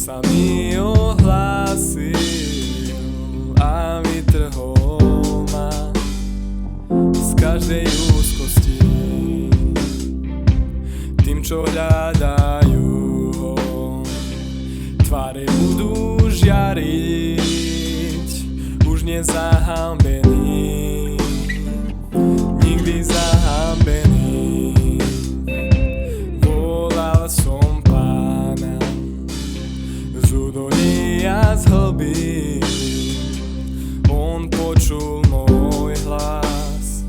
sa mi ohlásil a vytrhol ma z každej úzkosti. Tým, čo hľadajú ho, tváre budú žiariť, už nezahambený, nikdy zahambený. слышу мой глаз,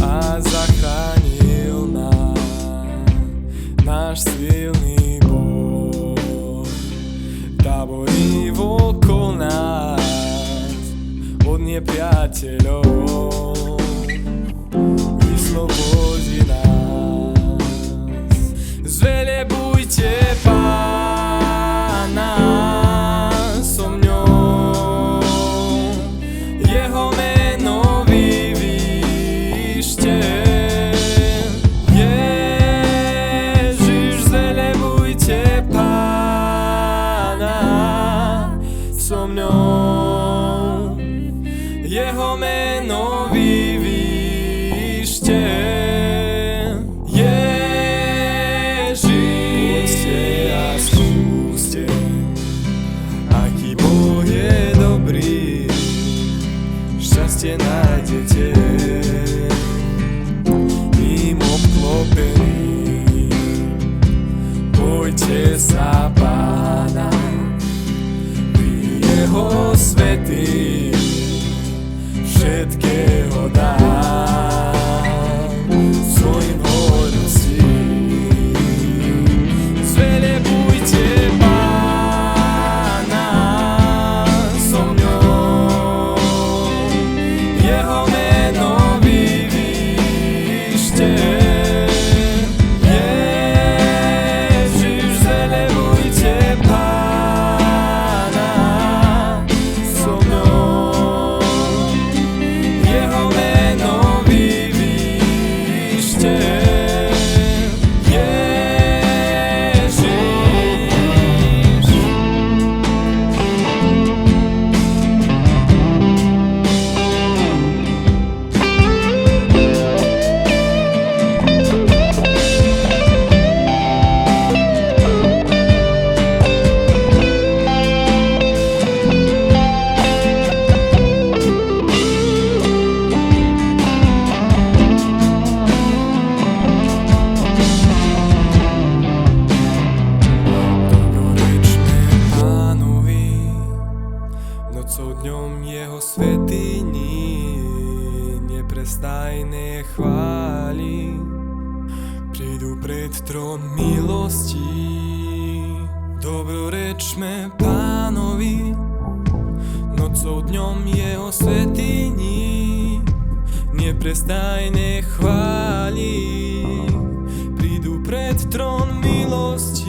а захранил нам наш сильный Бог. Тобой его конат от неприятелю и свободу. Jeho meno chváli. Prídu pred trón milosti, dobrorečme pánovi, nocou dňom jeho svetiny neprestajné chváli. Prídu pred trón milosti,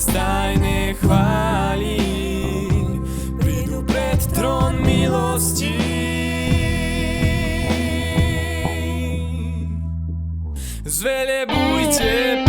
перестань не хвалі, прийду пред трон милості. Звелебуйте